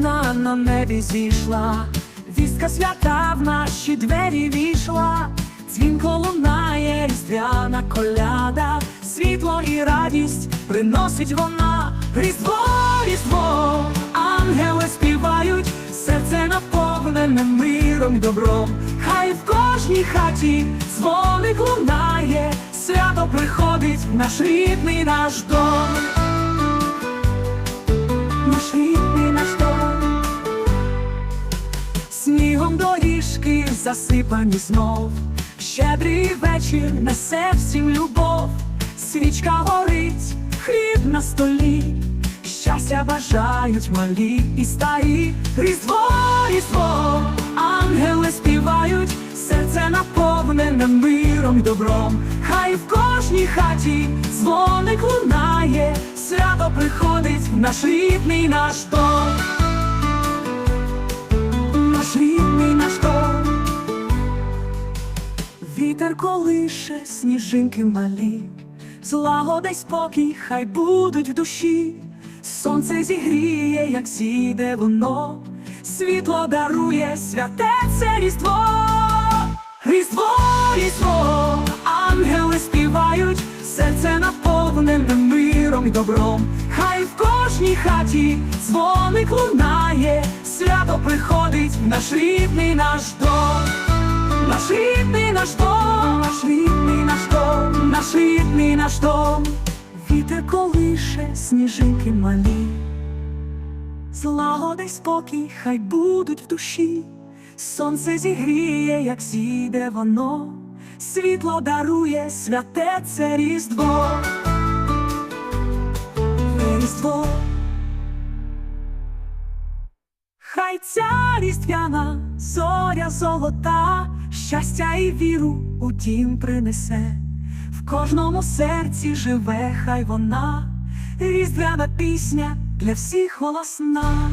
зоря на небі зійшла, вістка свята в наші двері війшла, дзвінко лунає, різдвяна коляда, світло і радість приносить вона, різдво, різдво, ангели співають, серце наповнене миром і добром, хай в кожній хаті дзвоник лунає, свято приходить наш рідний наш дом. Наш рідний засипані знов, щедрий вечір несе всім любов, свічка горить, хліб на столі, щастя бажають малі і старі, різдво, різдво, ангели співають, серце наповнене миром і добром, хай в кожній хаті дзвоник лунає, свято приходить в наш рідний наш дом. Вітер колише сніжинки малі, злагода й спокій хай будуть в душі, сонце зігріє, як зійде воно, світло дарує святе це різдво, різдво, різдво, ангели співають, серце наповнене миром і добром, хай в кожній хаті дзвоник лунає, свято приходить в наш рідний наш дом. Рідний наш дом, вітер колише сніжинки малі, злагода й спокій хай будуть в душі, сонце зігріє, як зійде воно, світло дарує святе це різдво, різдво. Хай ця різдвяна зоря золота, щастя і віру у дім принесе, в кожному серці живе, хай вона, різдвяна пісня для всіх голосна.